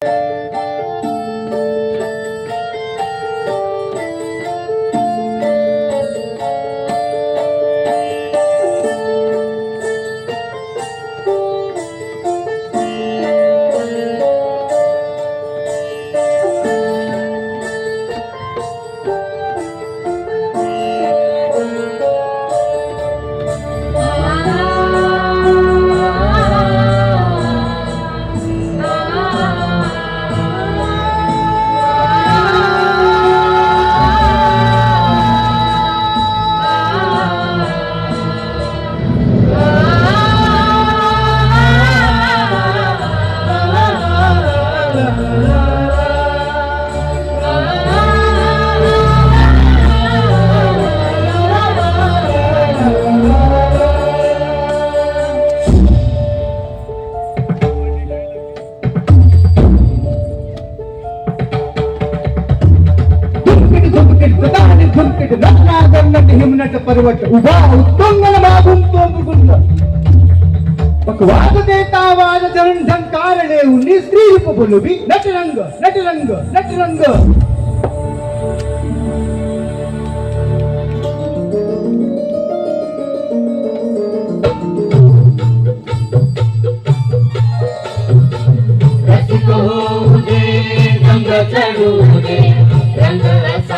you దుంకిటి దుంకిటి నన్నాగన్నటి హిమ్నట పర్వట ఉబా ఉత్తుంగన బాగుంతో ముగుంద వాద దేతావాద జనంధం కారణేవు నీ స్త్రీ రూపబులువి నటరంగ నటరంగ నటరంగ रंग चढू दे रंग रसा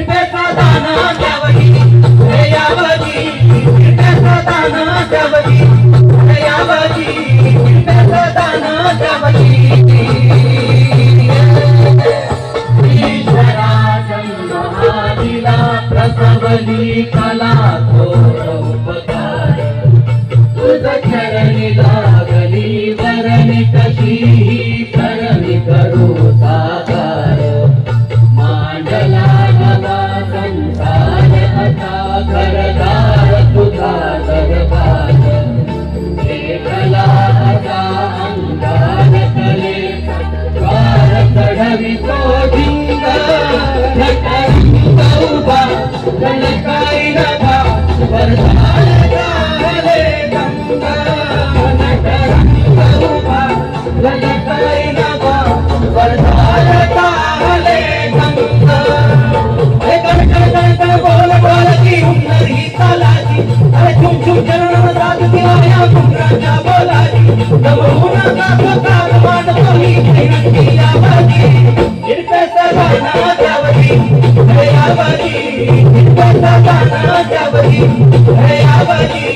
मला थोर उपकार तुझ चरणी लागली वरणी कशी करणी करू साकार मांडला मला संसार आता करदार तुझा दरबार. केला आता अंगार कले. कार चढवितो ढिंगा घटाई Gauba Hey, how about you?